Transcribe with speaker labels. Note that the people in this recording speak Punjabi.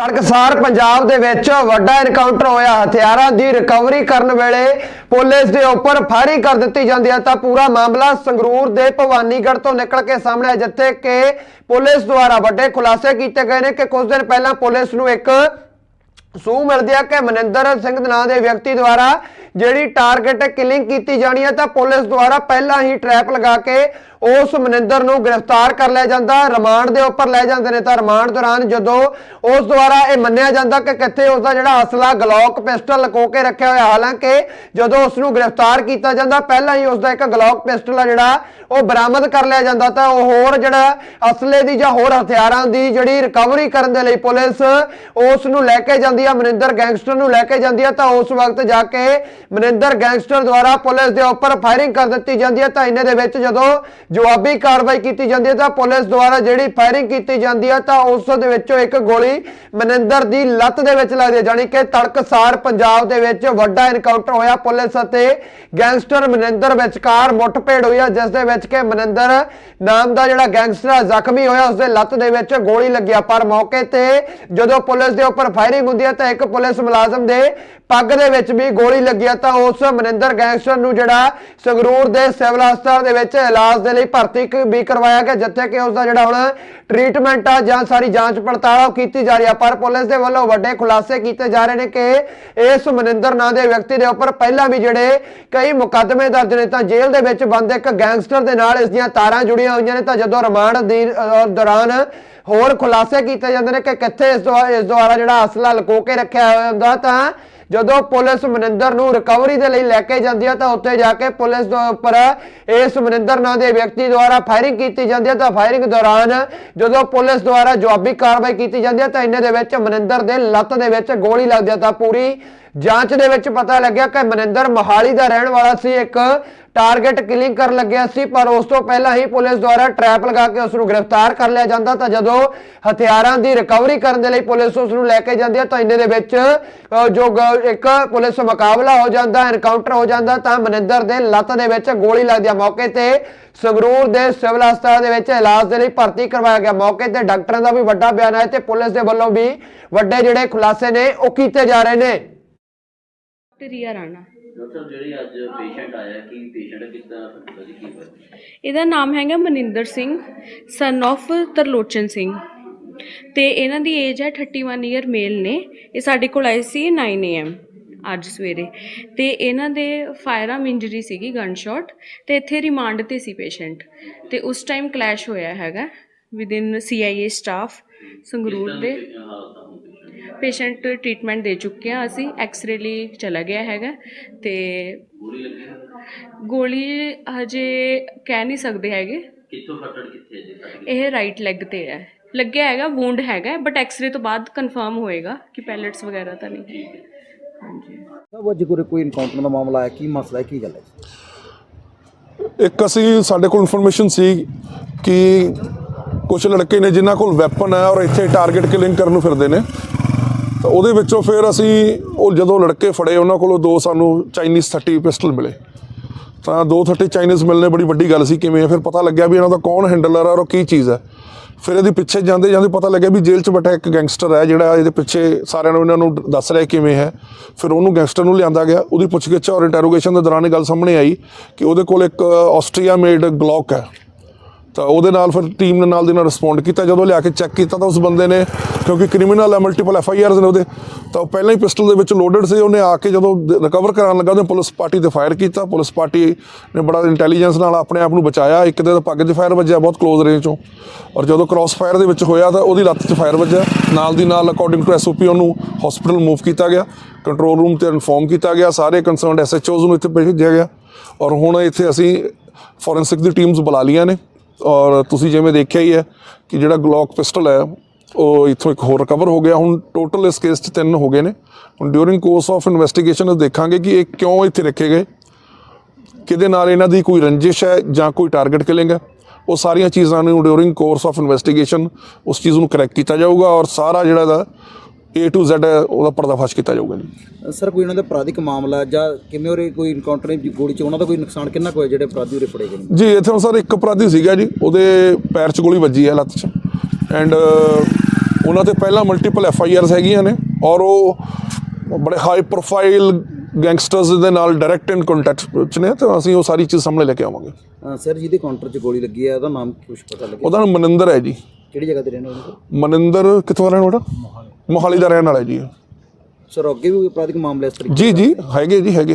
Speaker 1: ਤੜਕਸਾਰ ਪੰਜਾਬ ਦੇ ਵਿੱਚ ਵੱਡਾ ਐਨਕਾਊਂਟਰ ਹੋਇਆ। ਹਥਿਆਰਾਂ ਦੀ ਰਿਕਵਰੀ ਕਰਨ ਵੇਲੇ ਪੁਲਿਸ ਦੇ ਉੱਪਰ ਫਾਇਰਿੰਗ ਕਰ ਦਿੱਤੀ ਜਾਂਦੀ ਹੈ। ਤਾਂ ਪੂਰਾ ਮਾਮਲਾ ਸੰਗਰੂਰ ਦੇ ਭਵਾਨੀਗੜ੍ਹ ਤੋਂ ਨਿਕਲ ਕੇ ਸਾਹਮਣੇ ਆਇਆ, ਜਿੱਥੇ ਕਿ ਪੁਲਿਸ ਦੁਆਰਾ ਵੱਡੇ ਖੁਲਾਸੇ ਕੀਤੇ ਗਏ ਨੇ ਕਿ ਕੁਝ ਦਿਨ ਪਹਿਲਾਂ ਪੁਲਿਸ ਨੂੰ ਇੱਕ ਸੂਹ ਮਿਲਦੀ ਹੈ ਕਿ ਮਨਿੰਦਰ ਸਿੰਘ ਨਾਂ ਦੇ ਵਿਅਕਤੀ ਦੁਆਰਾ ਜਿਹੜੀ ਟਾਰਗੇਟ ਕਿਲਿੰਗ ਕੀਤੀ ਜਾਣੀ ਹੈ ਤਾਂ ਪੁਲਿਸ ਦੁਆਰਾ ਪਹਿਲਾਂ ਹੀ ਟ੍ਰੈਪ ਲਗਾ ਕੇ ਉਸ ਮਨਿੰਦਰ ਨੂੰ ਗ੍ਰਿਫਤਾਰ ਕਰ ਲਿਆ ਜਾਂਦਾ ਰਿਮਾਂਡ ਦੇ ਉੱਪਰ ਲੈ ਜਾਂਦੇ ਨੇ ਤਾਂ ਰਿਮਾਂਡ ਦੌਰਾਨ ਜਦੋਂ ਉਸ ਦੁਆਰਾ ਇਹ ਮੰਨਿਆ ਜਾਂਦਾ ਕਿ ਕਿੱਥੇ ਉਸ ਦਾ ਜਿਹੜਾ ਅਸਲਾ ਗਲੌਕ ਪਿਸਟਲ ਲਕੋ ਕੇ ਰੱਖਿਆ ਹੋਇਆ, ਹਾਲਾਂਕਿ ਜਦੋਂ ਉਸ ਨੂੰ ਗ੍ਰਿਫਤਾਰ ਕੀਤਾ ਜਾਂਦਾ, ਪਹਿਲਾਂ ਹੀ ਉਸ ਦਾ ਇੱਕ ਗਲੌਕ ਪਿਸਟਲ ਆ ਜਿਹੜਾ, ਉਹ ਬਰਾਮਦ ਕਰ ਲਿਆ ਜਾਂਦਾ ਤਾਂ ਉਹ ਹੋਰ ਜਿਹੜਾ ਅਸਲੇ ਦੀ ਜਾਂ ਹੋਰ ਹਥਿਆਰਾਂ ਦੀ ਜਿਹੜੀ ਰਿਕਵਰੀ ਕਰਨ ਦੇ ਲਈ ਪੁਲਿਸ ਉਸ ਨੂੰ ਲੈ ਕੇ ਜਾਂਦੀ ਆ, ਮਨਿੰਦਰ ਗੈਂਗਸਟਰ ਨੂੰ ਲੈ ਕੇ ਜਾਂਦੀ ਆ, ਤਾਂ ਉਸ ਵਕਤ ਜਾ ਕੇ ਮਨਿੰਦਰ ਗੈਂਗਸਟਰ ਦੁਆਰਾ ਪੁਲਿਸ ਦੇ ਉੱਪਰ ਫਾਇਰਿੰਗ ਕਰ ਦਿੱਤੀ ਜਾਂਦੀ ਹੈ ਤਾਂ ਇਹਨੇ ਦੇ ਵਿੱਚ ਜਦੋਂ ਜਵਾਬੀ ਕਾਰਵਾਈ ਕੀਤੀ ਜਾਂਦੀ ਹੈ ਤਾਂ ਪੁਲਿਸ ਦੁਆਰਾ ਜਿਹੜੀ ਫਾਇਰਿੰਗ ਕੀਤੀ ਜਾਂਦੀ ਹੈ ਤਾਂ ਉਸ ਦੇ ਵਿੱਚੋਂ ਇੱਕ ਗੋਲੀ ਮਨਿੰਦਰ ਦੀ ਲੱਤ ਦੇ ਵਿੱਚ ਲੱਗਦੀ ਹੈ, ਜਾਣੀ ਕਿ ਤੜਕਸਾਰ ਪੰਜਾਬ ਦੇ ਵਿੱਚ ਵੱਡਾ ਐਨਕਾਊਂਟਰ ਹੋਇਆ ਪੁਲਿਸ ਅਤੇ ਗੈਂਗਸਟਰ ਮਨਿੰਦਰ ਵਿਚਕਾਰ ਮੁੱਠਭੇੜ ਹੋਈ ਹੈ, ਜਿਸ ਦੇ ਵਿੱਚ ਕਿ ਮਨਿੰਦਰ ਨਾਮ ਦਾ ਜਿਹੜਾ ਗੈਂਗਸਟਰ ਜ਼ਖਮੀ ਹੋਇਆ ਉਸ ਦੇ ਲੱਤ ਦੇ ਵਿੱਚ ਗੋਲੀ ਲੱਗਿਆ ਪਰ ਮੌਕੇ ਤੇ ਜਦੋਂ ਪੁਲਿਸ ਦੇ ਉੱਪਰ ਫਾਇਰਿੰਗ ਹੁੰਦੀ ਹੈ ਤਾਂ ਇੱਕ ਪੁਲਿਸ ਮੁਲਾਜ਼ਮ ਦੇ ਪੱਗ ਦੇ ਵਿੱਚ ਵੀ ਗੋਲੀ ਲੱਗੀ ਹੈ ਤਾਂ ਉਸ ਮਨਿੰਦਰ ਗੈਂਗਸਟਰ ਨੂੰ ਜਿਹੜਾ ਸੰਗਰੂਰ ਦੇ ਸਿਵਲ ਹਸਪਤਾਲ ਦੇ ਵਿੱਚ ਇਲਾਜ ਦੇ ਲਈ ਭਰਤੀ ਵੀ ਕਰਵਾਇਆ ਗਿਆ, ਜਿੱਥੇ ਕਿ ਉਸ ਦਾ ਜਿਹੜਾ ਹੁਣ ਟ੍ਰੀਟਮੈਂਟ ਆ ਜਾਂ ਸਾਰੀ ਜਾਂਚ ਪੜਤਾਲ ਆ, ਉਹ ਕੀਤੀ ਜਾ ਰਹੀ ਆ। ਪਰ ਪੁਲਿਸ ਦੇ ਵੱਲੋਂ ਵੱਡੇ ਖੁਲਾਸੇ ਕੀਤੇ ਜਾ ਰਹੇ ਨੇ ਕਿ ਇਸ ਮਨਿੰਦਰ ਨਾਂ ਦੇ ਵਿਅਕਤੀ ਦੇ ਉੱਪਰ ਪਹਿਲਾਂ ਵੀ ਜਿਹੜੇ ਕਈ ਮੁਕੱਦਮੇ ਦਰਜ ਨੇ, ਤਾਂ ਜੇਲ੍ਹ ਦੇ ਵਿੱਚ ਬੰਦ ਇੱਕ ਗੈਂਗਸਟਰ ਦੇ ਨਾਲ ਇਸ ਦੀਆਂ ਤਾਰਾਂ ਜੁੜੀਆਂ ਹੋਈਆਂ ਨੇ, ਤਾਂ ਜਦੋਂ ਰਿਮਾਂਡ ਦੀ ਦੌਰਾਨ ਹੋਰ ਖੁਲਾਸੇ ਕੀਤੇ ਜਾਂਦੇ ਨੇ ਕਿ ਕਿੱਥੇ ਇਸ ਦੁਆ- ਇਸ ਦੁਆਰਾ ਜਿਹੜਾ ਅਸਲਾ ਲੁਕੋ ਕੇ ਰੱਖਿਆ ਹੋਇਆ ਹੁੰਦਾ, ਤਾਂ ਜਦੋਂ ਪੁਲਿਸ ਮਨਿੰਦਰ ਨੂੰ ਰਿਕਵਰੀ ਦੇ ਲਈ ਲੈ ਕੇ ਜਾਂਦੀ ਹੈ ਤਾਂ ਉੱਥੇ ਜਾ ਕੇ ਪੁਲਿਸ ਦੇ ਉੱਪਰ ਇਸ ਮਨਿੰਦਰ ਨਾਂ ਦੇ ਵਿਅਕਤੀ ਦੁਆਰਾ ਫਾਇਰਿੰਗ ਕੀਤੀ ਜਾਂਦੀ ਹੈ ਤਾਂ ਫਾਇਰਿੰਗ ਦੌਰਾਨ ਜਦੋਂ ਪੁਲਿਸ ਦੁਆਰਾ ਜਵਾਬੀ ਕਾਰਵਾਈ ਕੀਤੀ ਜਾਂਦੀ ਹੈ ਤਾਂ ਇੰਨੇ ਦੇ ਵਿੱਚ ਮਨਿੰਦਰ ਦੇ ਲੱਤ ਦੇ ਵਿੱਚ ਗੋਲੀ ਲੱਗਦੀ ਹੈ ਤਾਂ ਪੂਰੀ ਜਾਂਚ ਦੇ ਵਿੱਚ ਪਤਾ ਲੱਗਿਆ ਕਿ ਮਨਿੰਦਰ ਮੋਹਾਲੀ ਦਾ ਰਹਿਣ ਵਾਲਾ ਸੀ ਇੱਕ ਟਾਰਗੇਟ ਕਿਲਿੰਗ ਕਰਨ ਲੱਗਿਆ ਸੀ, ਪਰ ਉਸ ਤੋਂ ਪਹਿਲਾਂ ਹੀ ਪੁਲਿਸ ਦੁਆਰਾ ਟ੍ਰੈਪ ਲਗਾ ਕੇ ਉਸ ਨੂੰ ਗ੍ਰਿਫਤਾਰ ਕਰ ਲਿਆ ਜਾਂਦਾ ਤਾਂ ਜਦੋਂ ਹਥਿਆਰਾਂ ਦੀ ਰਿਕਵਰੀ ਕਰਨ ਦੇ ਲਈ ਪੁਲਿਸ ਉਸ ਨੂੰ ਲੈ ਕੇ ਜਾਂਦੀ ਹੈ ਤਾਂ ਇੰਨੇ ਦੇ ਵਿੱਚ ਜੋ ਇੱਕ ਪੁਲਿਸ ਮੁਕਾਬਲਾ ਹੋ ਜਾਂਦਾ ਐਨਕਾਊਂਟਰ ਹੋ ਜਾਂਦਾ ਤਾਂ ਮਨਿੰਦਰ ਦੇ ਲੱਤ ਦੇ ਵਿੱਚ ਗੋਲੀ ਲੱਗਦੀ ਹੈ। ਮੌਕੇ ਤੇ ਸੰਗਰੂਰ ਦੇ ਸਿਵਲ ਹਸਪਤਾਲ ਦੇ ਵਿੱਚ ਇਲਾਜ ਦੇ ਲਈ ਭਰਤੀ ਕਰਵਾਇਆ ਗਿਆ। ਮੌਕੇ ਤੇ ਡਾਕਟਰਾਂ ਦਾ ਵੀ ਵੱਡਾ ਬਿਆਨ ਹੈ ਤੇ ਪੁਲਿਸ ਦੇ ਵੱਲੋਂ ਵੀ ਵੱਡੇ ਜਿਹੜੇ ਖੁਲਾਸੇ ਨੇ, ਉਹ ਕੀਤੇ ਜਾ ਰਹੇ ਨੇ।
Speaker 2: ਰੀਆ ਰਾਣਾ।
Speaker 3: ਡਾਕਟਰ ਸਾਹਿਬ ਜਿਹੜੀ ਅੱਜ ਪੇਸ਼ੈਂਟ ਆਇਆ ਕੀ ਪੇਸ਼ੈਂਟ ਕਿਸ ਤਰ੍ਹਾਂ ਦਾ ਜੀ ਕੀ ਹੋਇਆ?
Speaker 2: ਇਹਦਾ ਨਾਮ ਹੈਗਾ ਮਨਿੰਦਰ ਸਿੰਘ ਸਨ of ਤਰਲੋਚਨ ਸਿੰਘ। ਤੇ ਇਹਨਾਂ ਦੀ ਏਜ ਹੈ 31 ਈਅਰ ਮੇਲ ਨੇ। ਇਹ ਸਾਡੇ ਕੋਲ ਆਏ ਸੀ 9 AM ਅੱਜ ਸਵੇਰੇ। ਤੇ ਇਹਨਾਂ ਦੇ ਫਾਇਰਆਰਮ ਇੰਜਰੀ ਸੀਗੀ ਗਨ ਸ਼ਾਟ ਤੇ ਇੱਥੇ ਰਿਮਾਂਡ ਤੇ ਸੀ ਪੇਸ਼ੈਂਟ ਤੇ ਉਸ ਟਾਈਮ ਕਲੈਸ਼ ਹੋਇਆ ਹੈਗਾ ਵਿਦਿਨ CIA ਸਟਾਫ ਸੰਗਰੂਰ ਦੇ।
Speaker 3: ਹਾਲਤ
Speaker 2: ਪੇਸ਼ੈਂਟ ਟ੍ਰੀਟਮੈਂਟ ਦੇ ਚੁੱਕੇ ਆ ਅਸੀਂ ਐਕਸ-ਰੇ ਲਈ ਚਲਾ ਗਿਆ ਹੈਗਾ ਤੇ
Speaker 3: ਗੋਲੀ
Speaker 2: ਹਜੇ ਕਹਿ ਨਹੀਂ ਸਕਦੇ ਹੈਗੇ।
Speaker 3: ਕਿੱਥੋਂ ਫਟੜ ਕਿੱਥੇ ਹੈ ਜੀ ਫਟ ਗਈ
Speaker 2: ਇਹ ਰਾਈਟ ਲੈਗ ਤੇ ਹੈ। ਲੱਗਿਆ ਹੈਗਾ ਵੂੰਡ ਹੈਗਾ ਬਟ ਐਕਸ-ਰੇ ਤੋਂ ਬਾਅਦ ਕਨਫਰਮ ਹੋਏਗਾ ਕਿ ਪੈਲੇਟਸ ਵਗੈਰਾ ਤਾਂ ਨਹੀਂ। ਹਾਂਜੀ।
Speaker 4: ਸਭ ਅੱਜ ਕੋਈ ਕੋਈ ਇਨਕਾਊਂਟਰ ਦਾ ਮਾਮਲਾ ਹੈ ਕੀ ਮਸਲਾ ਹੈ ਕੀ ਗੱਲ ਹੈ?
Speaker 5: ਇੱਕ ਅਸੀਂ ਸਾਡੇ ਕੋਲ ਇਨਫੋਰਮੇਸ਼ਨ ਸੀ ਕਿ ਕੁਝ ਲੜਕੇ ਨੇ ਜਿਨ੍ਹਾਂ ਕੋਲ ਵੈਪਨ ਹੈ ਔਰ ਇੱਥੇ ਟਾਰਗੇਟ ਕਿਲਿੰਗ ਕਰਨ ਨੂੰ ਫਿਰਦੇ ਨੇ। ਤਾਂ ਉਹਦੇ ਵਿੱਚੋਂ ਫਿਰ ਅਸੀਂ ਉਹ ਜਦੋਂ ਲੜਕੇ ਫੜੇ, ਉਹਨਾਂ ਕੋਲੋਂ ਦੋ ਸਾਨੂੰ ਚਾਈਨੀਜ਼ 30 ਪਿਸਟਲ ਮਿਲੇ। ਤਾਂ 230 ਚਾਈਨੀਜ਼ ਮਿਲਨੇ ਬੜੀ ਵੱਡੀ ਗੱਲ ਸੀ, ਕਿਵੇਂ ਫਿਰ ਪਤਾ ਲੱਗਿਆ ਵੀ ਇਹਨਾਂ ਦਾ ਕੌਣ ਹੈਂਡਲਰ ਹੈ ਔਰ ਕੀ ਚੀਜ਼ ਹੈ ਫਿਰ ਇਹਦੇ ਪਿੱਛੇ ਜਾਂਦੇ ਜਾਂਦੇ ਪਤਾ ਲੱਗਿਆ ਵੀ ਜੇਲ੍ਹ 'ਚ ਬੈਠਾ ਇੱਕ ਗੈਂਗਸਟਰ ਹੈ ਜਿਹੜਾ ਇਹਦੇ ਪਿੱਛੇ ਸਾਰਿਆਂ ਨੂੰ ਇਹਨਾਂ ਨੂੰ ਦੱਸ ਰਿਹਾ ਕਿਵੇਂ ਹੈ। ਫਿਰ ਉਹਨੂੰ ਗੈਂਗਸਟਰ ਨੂੰ ਲਿਆਂਦਾ ਗਿਆ। ਉਹਦੀ ਪੁੱਛਗਿੱਛ ਔਰ ਇੰਟਰੋਗੇਸ਼ਨ ਦੇ ਦੌਰਾਨ ਇਹ ਗੱਲ ਸਾਹਮਣੇ ਆਈ ਕਿ ਉਹਦੇ ਕੋਲ ਇੱਕ ਆਸਟਰੀਆ ਮੇਡ ਗਲੌਕ ਹੈ। ਤਾਂ ਉਹਦੇ ਨਾਲ ਫਿਰ ਟੀਮ ਨੇ ਨਾਲ ਦੀ ਨਾਲ ਰਿਸਪੌਂਡ ਕੀਤਾ। ਜਦੋਂ ਲਿਆ ਕੇ ਚੈੱਕ ਕੀਤਾ ਤਾਂ ਉਸ ਬੰਦੇ ਨੇ, ਕਿਉਂਕਿ ਕ੍ਰਿਮੀਨਲ ਹੈ ਮਲਟੀਪਲ ਐਫ ਆਈ ਆਰਸ ਨੇ ਉਹਦੇ, ਤਾਂ ਉਹ ਪਹਿਲਾਂ ਹੀ ਪਿਸਟਲ ਦੇ ਵਿੱਚ ਲੋਡਡ ਸੀ। ਉਹਨੇ ਆ ਕੇ ਜਦੋਂ ਰਿਕਵਰ ਕਰਾਉਣ ਲੱਗਾ, ਉਹਨੇ ਪੁਲਿਸ ਪਾਰਟੀ ਤੇ ਫਾਇਰ ਕੀਤਾ। ਪੁਲਿਸ ਪਾਰਟੀ ਨੇ ਬੜਾ ਇੰਟੈਲੀਜੈਂਸ ਨਾਲ ਆਪਣੇ ਆਪ ਨੂੰ ਬਚਾਇਆ। ਇੱਕ ਦੇ ਤਾਂ ਪੱਗ 'ਚ ਫਾਇਰ ਵੱਜਿਆ, ਬਹੁਤ ਕਲੋਜ਼ ਰੇਂਜ ਚੋਂ। ਔਰ ਜਦੋਂ ਕ੍ਰਾਸ ਫਾਇਰ ਦੇ ਵਿੱਚ ਹੋਇਆ ਤਾਂ ਉਹਦੀ ਲੱਤ 'ਚ ਫਾਇਰ ਵੱਜਿਆ। ਨਾਲ ਦੀ ਨਾਲ ਅਕੋਰਡਿੰਗ ਟੂ ਐਸਓਪੀ ਉਹਨੂੰ ਹਸਪੀਟਲ ਮੂਵ ਕੀਤਾ ਗਿਆ। ਕੰਟਰੋਲ ਰੂਮ ਤੇ ਇਨਫੋਰਮ ਕੀਤਾ ਗਿਆ। ਸਾਰੇ ਕੰਸਰਨਡ ਐਸਐਚਓਜ਼ ਨੂੰ ਇੱਥੇ ਭੇਜਿਆ ਗਿਆ। ਔਰ ਹੁਣ ਇੱਥੇ ਅਸੀਂ ਫੋਰੈਂਸਿਕ ਦੀ ਟੀਮਸ ਬੁਲਾ ਲੀਆਂ ਨੇ। ਔਰ ਤੁਸੀਂ ਜਿਵੇਂ ਦੇਖਿਆ ਹੀ ਹੈ ਕਿ ਜਿਹੜਾ ਗਲੌਕ ਪਿਸਟਲ ਹੈ, ਉਹ ਇੱਥੋਂ ਇੱਕ ਹੋਰ ਰਿਕਵਰ ਹੋ ਗਿਆ। ਹੁਣ ਟੋਟਲ ਇਸ ਕੇਸ 'ਚ ਤਿੰਨ ਹੋ ਗਏ ਨੇ। ਹੁਣ ਡਿਊਰਿੰਗ ਕੋਰਸ ਆਫ ਇਨਵੈਸਟੀਗੇਸ਼ਨ ਦੇਖਾਂਗੇ ਕਿ ਇਹ ਕਿਉਂ ਇੱਥੇ ਰੱਖੇ ਗਏ। ਕਿਹਦੇ ਨਾਲ ਇਹਨਾਂ ਦੀ ਕੋਈ ਰੰਜਿਸ਼ ਹੈ ਜਾਂ ਕੋਈ ਟਾਰਗੇਟ ਕਿਲਿੰਗ ਹੈ। ਉਹ ਸਾਰੀਆਂ ਚੀਜ਼ਾਂ ਨੂੰ ਡਿਊਰਿੰਗ ਕੋਰਸ ਆਫ ਇਨਵੈਸਟੀਗੇਸ਼ਨ ਉਸ ਚੀਜ਼ ਨੂੰ ਕਰੈਕਟ ਕੀਤਾ ਜਾਊਗਾ ਔਰ ਸਾਰਾ ਜਿਹੜਾ ਦਾ A to Z ਉਹਦਾ ਪਰਦਾਫਾਸ਼ ਕੀਤਾ ਜਾਊਗਾ ਜੀ।
Speaker 4: ਸਰ ਕੋਈ ਉਹਨਾਂ ਦਾ ਅਪਰਾਧਿਕ ਮਾਮਲਾ ਜਾਂ ਕਿਵੇਂ ਉਹਰੇ ਕੋਈ ਇਨਕਾਊਂਟਰ ਗੋਲੀ ਚ ਉਹਨਾਂ ਦਾ ਕੋਈ ਨੁਕਸਾਨ ਕਿੰਨਾ ਕੁ ਹੋਇਆ ਜਿਹੜੇ ਅਪਰਾਧੀ ਉਰੇ ਫੜੇ ਗਏ ਨੇ?
Speaker 5: ਜੀ ਇੱਥੇ ਸਰ ਇੱਕ ਅਪਰਾਧੀ ਸੀਗਾ ਜੀ ਉਹਦੇ ਪੈਰ 'ਚ ਗੋਲੀ ਵੱਜੀ ਹੈ ਲੱਤ 'ਚ। ਐਂਡ ਉਹਨਾਂ ਤੇ ਪਹਿਲਾਂ ਮਲਟੀਪਲ ਐਫ ਆਈ ਆਰਸ ਹੈਗੀਆਂ ਨੇ ਔਰ ਉਹ ਬੜੇ ਹਾਈ ਪ੍ਰੋਫਾਈਲ ਗੈਂਗਸਟਰਸ ਦੇ ਨਾਲ ਡਾਇਰੈਕਟ ਇਨ ਕੰਟੈਕਟ ਚ ਨੇ ਤੇ ਅਸੀਂ ਉਹ ਸਾਰੀ ਚੀਜ਼ ਸਾਹਮਣੇ ਲੈ ਕੇ ਆਵਾਂਗੇ।
Speaker 4: ਅ, ਸਰ ਜਿਹਦੇ ਕਾਊਂਟਰ 'ਚ ਗੋਲੀ ਲੱਗੀ ਹੈ ਉਹਦਾ ਨਾਮ ਕੁਝ ਪਤਾ ਲੱਗਿਆ?
Speaker 5: ਉਹਦਾ ਨਾਮ ਮਨਿੰਦਰ ਹੈ ਜੀ।
Speaker 4: ਕਿਹੜੀ ਜਗ੍ਹਾ ਤੇ ਰਹਿਣ ਵਾਲਾ
Speaker 5: ਮਨਿੰਦਰ ਕਿੱਥੋਂ ਦਾ ਰਹਿਣ ਵਾਲਾ? ਮੋਹਾਲੀ ਦਾ ਰਹਿਣ ਵਾਲਾ ਜੀ।
Speaker 4: ਸਰ ਅੱਗੇ ਵੀ ਕੋਈ ਅਪਰਾਧਿਕ ਮਾਮਲੇ ਇਸ ਤਰੀਕੇ
Speaker 5: ਜੀ ਜੀ ਹੈਗੇ ਜੀ ਹੈਗੇ।